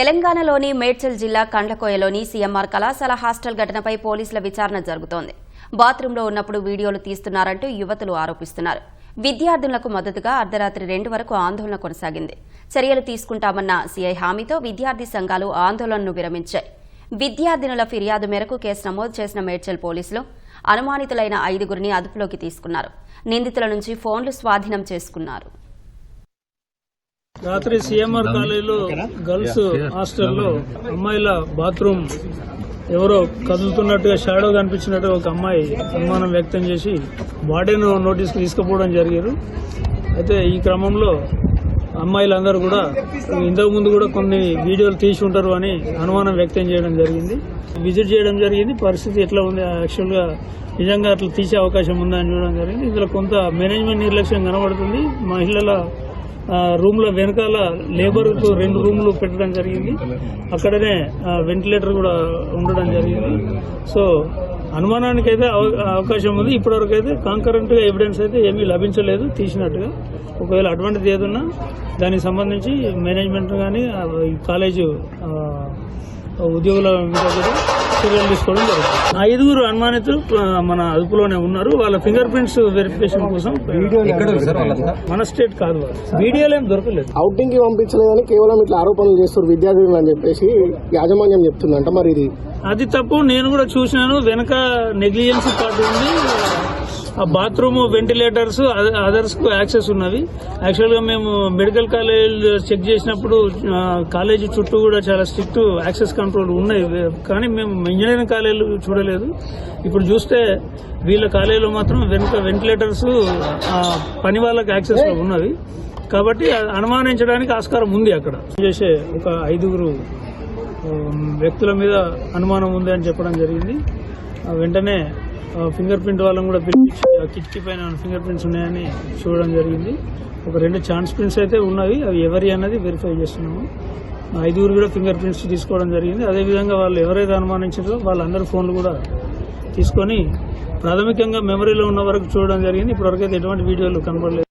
తెలంగాణలోని మేడ్చల్ జిల్లా కండ్లకోయలోని సీఎంఆర్ కళాశాల హాస్టల్ ఘటనపై పోలీసుల విచారణ జరుగుతోంది. బాత్రూంలో ఉన్నప్పుడు వీడియోలు తీస్తున్నారంటూ యువతులు ఆరోపిస్తున్నారు. విద్యార్థులకు మద్దతుగా అర్ధరాత్రి రెండు వరకు ఆందోళన కొనసాగింది. చర్యలు తీసుకుంటామన్న సీఐ హామీతో విద్యార్థి సంఘాలు ఆందోళనను విరమించాయి. విద్యార్థినుల ఫిర్యాదు మేరకు కేసు నమోదు చేసిన మేడ్చల్ పోలీసులు అనుమానితులైన ఐదుగురిని అదుపులోకి తీసుకున్నారు. నిందితుల నుంచి ఫోన్లు స్వాధీనం చేసుకున్నారు. రాత్రి సిఎంఆర్ కాలేజీలో గర్ల్స్ హాస్టల్లో అమ్మాయిల బాత్రూమ్ ఎవరో కదులుతున్నట్టుగా షాడో కనిపించినట్టుగా ఒక అమ్మాయి అనుమానం వ్యక్తం చేసి వార్డెన్ నోటీస్కి తీసుకుపోవడం జరిగారు. అయితే ఈ క్రమంలో అమ్మాయిలందరూ కూడా ఇంతకు ముందు కూడా కొన్ని వీడియోలు తీసి ఉంటారు అని అనుమానం వ్యక్తం చేయడం జరిగింది. విజిట్ చేయడం జరిగింది. పరిస్థితి ఎట్లా ఉంది? యాక్చువల్గా నిజంగా అట్లా తీసే అవకాశం ఉందా అని చూడడం జరిగింది. ఇందులో కొంత మేనేజ్మెంట్ నిర్లక్ష్యం కనబడుతుంది. మహిళల రూమ్లో వెనకాల లేబర్ రెండు రూమ్లు పెట్టడం జరిగింది. అక్కడనే వెంటిలేటర్ కూడా ఉండడం జరిగింది. సో అనుమానానికి అయితే అవ- అవకాశం ఉంది. ఇప్పటివరకు అయితే కాంకరెంట్గా ఎవిడెన్స్ అయితే ఏమీ లభించలేదు తీసినట్టుగా. ఒకవేళ అటువంటిది ఏదన్నా దానికి సంబంధించి మేనేజ్మెంట్ కానీ కాలేజు ఉద్యోగుల మీద కూడా చర్యలు తీసుకోవడం జరుగుతుంది. ఐదుగురు అనుమానితులు మన అదుపులోనే ఉన్నారు. వాళ్ళ ఫింగర్ ప్రింట్స్ వెరిఫికేషన్ కోసం మన స్టేట్ కాదు వాళ్ళు. వీడియోలు ఏం దొరకలేదు. అవుటింగ్కి పంపించలేదని కేవలం ఇట్లా ఆరోపణలు చేస్తారు విద్యార్థులు అని చెప్పేసి యాజమాన్యం చెప్తుందంట మరి ఇది. అది తప్పు. నేను కూడా చూసినాను. వెనక నెగ్లిజెన్సీ పార్ట్ ఉంది. ఆ బాత్రూమ్ వెంటిలేటర్స్ అదర్స్కు యాక్సెస్ ఉన్నవి. యాక్చువల్గా మేము మెడికల్ కాలేజ్ చెక్ చేసినప్పుడు కాలేజీ చుట్టూ కూడా చాలా స్ట్రిక్ట్ యాక్సెస్ కంట్రోల్ ఉన్నాయి. కానీ మేము ఇంజనీరింగ్ కాలేజీలు చూడలేదు. ఇప్పుడు చూస్తే వీళ్ళ కాలేజీలో మాత్రం వెనుక వెంటిలేటర్స్ ఆ, పని వాళ్ళకి యాక్సెస్ ఉన్నవి. కాబట్టి అనుమానించడానికి ఆస్కారం ఉంది అక్కడ. చేసే ఒక ఐదుగురు వ్యక్తుల మీద అనుమానం ఉంది అని చెప్పడం జరిగింది. వెంటనే ఫింగర్ ప్రింట్ వాళ్ళని కూడా పిలిపించి ఆ కిటికీ పైన ఫింగర్ ప్రింట్స్ ఉన్నాయని చూడడం జరిగింది. ఒక రెండు ఛాన్స్ ప్రింట్స్ అయితే ఉన్నవి అవి ఎవరి అన్నది వెరిఫై చేస్తున్నాము. ఐదుగురు కూడా ఫింగర్ ప్రింట్స్ తీసుకోవడం జరిగింది. అదేవిధంగా వాళ్ళు ఎవరైతే అనుమానించారో వాళ్ళందరి ఫోన్లు కూడా తీసుకొని ప్రాథమికంగా మెమరీలో ఉన్న వరకు చూడడం జరిగింది. ఇప్పటివరకు అయితే ఎటువంటి వీడియోలు కనబడలేదు.